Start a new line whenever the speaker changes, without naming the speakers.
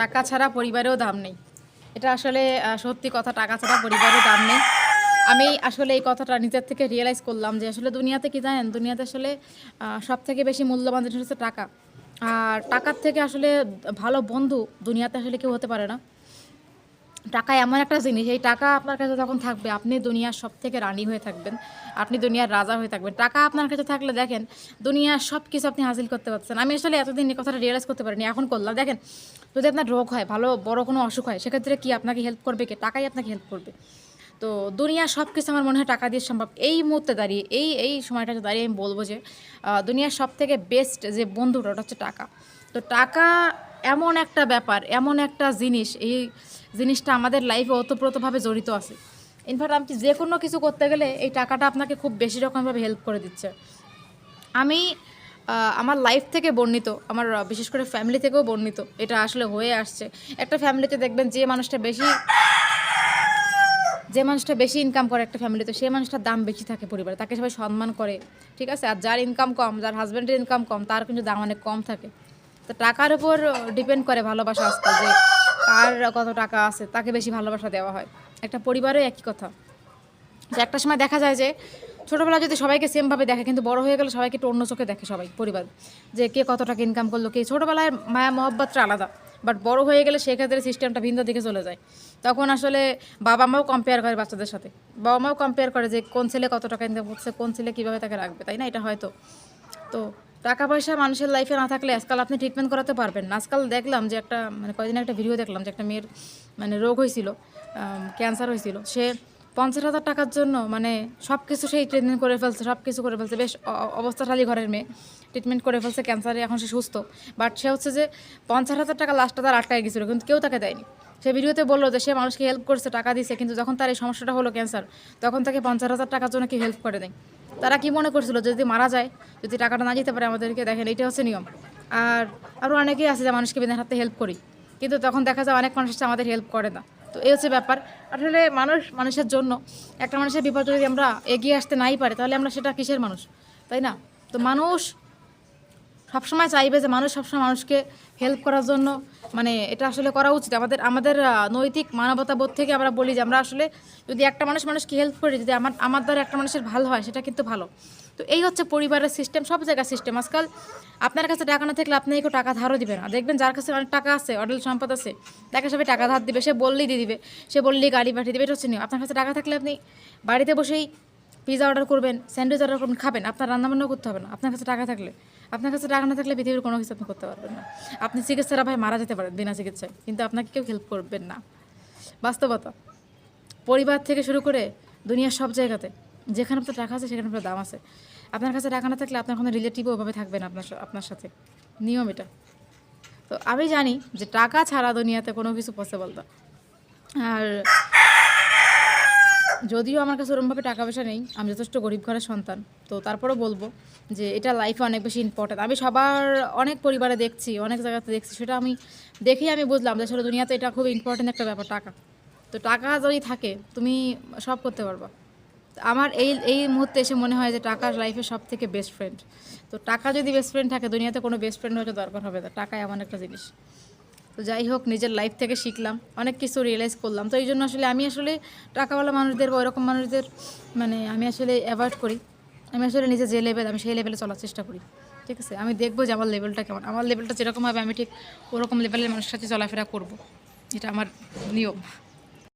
টাকা ছাড়া পরিবারেও দাম নেই। এটা আসলে সত্যি কথা, টাকা ছাড়া পরিবারেও দাম নেই। আমি আসলে এই কথাটা নিজের থেকে রিয়েলাইজ করলাম যে আসলে দুনিয়াতে কি জানেন? দুনিয়াতে আসলে সব থেকে বেশি মূল্যবান জিনিস হচ্ছে টাকা। আর টাকার থেকে আসলে ভালো বন্ধু দুনিয়াতে আসলে কেউ হতে পারে না। টাকা এমন একটা জিনিস, এই টাকা আপনার কাছে যখন থাকবে, আপনি দুনিয়ার সব থেকে রানী হয়ে থাকবেন, আপনি দুনিয়ার রাজা হয়ে থাকবেন। টাকা আপনার কাছে থাকলে দেখেন, দুনিয়ার সব কিছু আপনি হাসিল করতে পারছেন। আমি আসলে এতদিন এই কথাটা রিয়েলাইজ করতে পারিনি, এখন করলাম। দেখেন, যদি আপনার রোগ হয়, ভালো, বড় কোনো অসুখ হয়, সেক্ষেত্রে কি আপনাকে হেল্প করবে কে? টাকাই আপনাকে হেল্প করবে। তো দুনিয়ার সব কিছু আমার মনে হয় টাকা দিয়ে সম্ভব। এই মুহূর্তে দাঁড়িয়ে, এই এই সময়টাতে দাঁড়িয়ে আমি বলব যে দুনিয়ার সব থেকে বেস্ট যে বন্ধুটা, ওটা হচ্ছে টাকা। তো টাকা এমন একটা ব্যাপার, এমন একটা জিনিস, এই জিনিসটা আমাদের লাইফে ওতপ্রোতভাবে জড়িত আছে। ইনফ্যাক্ট আপনি যে কোনো কিছু করতে গেলে এই টাকাটা আপনাকে খুব বেশি রকমভাবে হেল্প করে দিচ্ছে। আমি আমার লাইফ থেকে বর্ণিত, আমার বিশেষ করে ফ্যামিলি থেকেও বর্ণিত, এটা আসলে হয়ে আসছে। একটা ফ্যামিলিতে দেখবেন যে মানুষটা বেশি, যে মানুষটা বেশি ইনকাম করে একটা ফ্যামিলিতে সেই মানুষটার দাম বেশি থাকে পরিবারে, তাকে সবাই সম্মান করে, ঠিক আছে? আর যার ইনকাম কম, যার হাজব্যান্ডের ইনকাম কম, তার কিন্তু দাম অনেক কম থাকে। তো টাকার উপর ডিপেন্ড করে ভালোবাসা আজকাল যে কার কত টাকা আছে, তাকে বেশি ভালোবাসা দেওয়া হয়। একটা পরিবারেও একই কথা। যে একটা সময় দেখা যায় যে ছোটোবেলা যদি সবাইকে সেমভাবে দেখে, কিন্তু বড় হয়ে গেলে সবাইকে একটু অন্য চোখে দেখে সবাই, পরিবার। যে কে কত টাকা ইনকাম করল, কে ছোটোবেলায় মায়া মহব্বতটা আলাদা। বাট বড় হয়ে গেলে সেক্ষেত্রে সিস্টেমটা ভিন্ন দিকে চলে যায়। তখন আসলে বাবা মাও কম্পেয়ার করে বাচ্চাদের সাথে। বাবা মাও কম্পেয়ার করে যে কোন ছেলে কত টাকা ইনকাম করছে, কোন ছেলে কীভাবে তাকে রাখবে, তাই না? এটা হয়তো। তো টাকা পয়সা মানুষের লাইফে না থাকলে আজকাল আপনি ট্রিটমেন্ট করাতে পারবেন না। আজকাল দেখলাম যে একটা মানে কয়েকদিন একটা ভিডিও দেখলাম যে একটা মেয়ের মানে রোগ হয়েছিল ক্যান্সার হয়েছিল। সে পঞ্চাশ হাজার টাকার জন্য মানে সব কিছু সেই ট্রিটমেন্ট করে ফেলছে সব কিছু করে ফেলছে। বেশ অবস্থাশালী ঘরের মেয়ে ট্রিটমেন্ট করে ফেলছে ক্যান্সারে এখন সে সুস্থ। বাট সে হচ্ছে যে পঞ্চাশ হাজার টাকা লাস্টটা তার আটকায় গেছিল, কিন্তু কেউ তাকে দেয়নি। সে ভিডিওতে বলল যে সে মানুষকে হেল্প করছে, টাকা দিছে, কিন্তু যখন তার এই সমস্যাটা হলো ক্যান্সার তখন তাকে পঞ্চাশ হাজার টাকার জন্য কি হেল্প করে দেয় তারা কি মনে করছিল যদি মারা যায়, যদি টাকাটা না যেতে পারে আমাদেরকে, দেখেন এটা হচ্ছে নিয়ম। আর আরও অনেকেই আছে যে মানুষকে বিনা হাতে হেল্প করি, কিন্তু তখন দেখা যায় অনেক মানুষ আমাদের হেল্প করে না। তো এই হচ্ছে ব্যাপার। আসলে মানুষ, মানুষের জন্য, একটা মানুষের বিপদ যদি আমরা এগিয়ে আসতে নাই পারে, তাহলে আমরা সেটা কিসের মানুষ? তাই না? তো মানুষ সবসময় চাইবে যে মানুষ সবসময় মানুষকে হেল্প করার জন্য। মানে এটা আসলে করা উচিত। আমাদের আমাদের নৈতিক মানবতা বোধ থেকে আমরা বলি যে আমরা আসলে যদি একটা মানুষ মানুষকে হেল্প করি, যদি আমার আমার দ্বারা একটা মানুষের ভালো হয়, সেটা কিন্তু ভালো। তো এই হচ্ছে পরিবারের সিস্টেম সব জায়গার সিস্টেম আজকাল আপনার কাছে টাকা না থাকলে আপনি কেউ টাকা ধারও দিবে না। দেখবেন যার কাছে অনেক টাকা আছে অডেল সম্পদ আছে, তাকে সবাই টাকা ধার দিবে। সে বললেই দিয়ে দিবে। সে বললেই গাড়ি পাঠিয়ে দিবে, এটা হচ্ছে নিয়ম। আপনার কাছে টাকা থাকলে আপনি বাড়িতে বসেই পিজা অর্ডার করবেন স্যান্ডউইচ অর্ডার করবেন, খাবেন। আপনার রান্নাবান্নাও করতে হবে না। আপনার কাছে টাকা থাকলে, আপনার কাছে টাকা না থাকলে পৃথিবীর কোনো কিছু আপনি করতে পারবেন না। আপনি চিকিৎসারা ভাই মারা যেতে পারেন বিনা চিকিৎসায়, কিন্তু আপনাকে কেউ হেল্প করবেন না। বাস্তবতা। পরিবার থেকে শুরু করে দুনিয়ার সব জায়গাতে, যেখানে আপনার টাকা আছে, সেখানে আপনার দাম আছে। আপনার কাছে টাকা না থাকলে আপনার কোনো রিলেটিভও ওভাবে থাকবে না আপনার আপনার সাথে। নিয়ম এটা। তো আমি জানি যে টাকা ছাড়া দুনিয়াতে কোনো কিছু পসিবল না। আর যদিও আমার কাছে ওরমভাবে টাকা পয়সা নেই, আমি যথেষ্ট গরিব ঘরের সন্তান। তো তারপরেও বলব যে এটা লাইফে অনেক বেশি ইম্পর্ট্যান্ট আমি সবার, অনেক পরিবারে দেখছি, অনেক জায়গাতে দেখছি, সেটা আমি দেখেই আমি বুঝলাম যে আসলে দুনিয়াতে এটা খুব ইম্পর্ট্যান্ট একটা ব্যাপার, টাকা। তো টাকা যদি থাকে, তুমি সব করতে পারবা। আমার এই এই মুহূর্তে এসে মনে হয় যে টাকা লাইফে সব থেকে বেস্ট ফ্রেন্ড তো টাকা যদি বেস্ট ফ্রেন্ড থাকে, দুনিয়াতে কোনো বেস্ট ফ্রেন্ড হয়তো দরকার হবে না। টাকা এমন একটা জিনিস। তো যাই হোক, নিজের লাইফ থেকে শিখলাম, অনেক কিছু রিয়েলাইজ করলাম। তো এই জন্য আসলে আমি আসলে টাকাওয়ালা মানুষদের বা ওইরকম মানুষদের মানে আমি আসলে অ্যাভয়েড করি। আমি আসলে নিজে যে লেভেল আমি সেই লেভেলে চলার চেষ্টা করি। ঠিক আছে? আমি দেখব যে আমার লেভেলটা কেমন। আমার লেভেলটা যেরকম হবে, আমি ঠিক ওরকম লেভেলের মানুষের সাথে চলাফেরা করব। এটা আমার নিয়ম।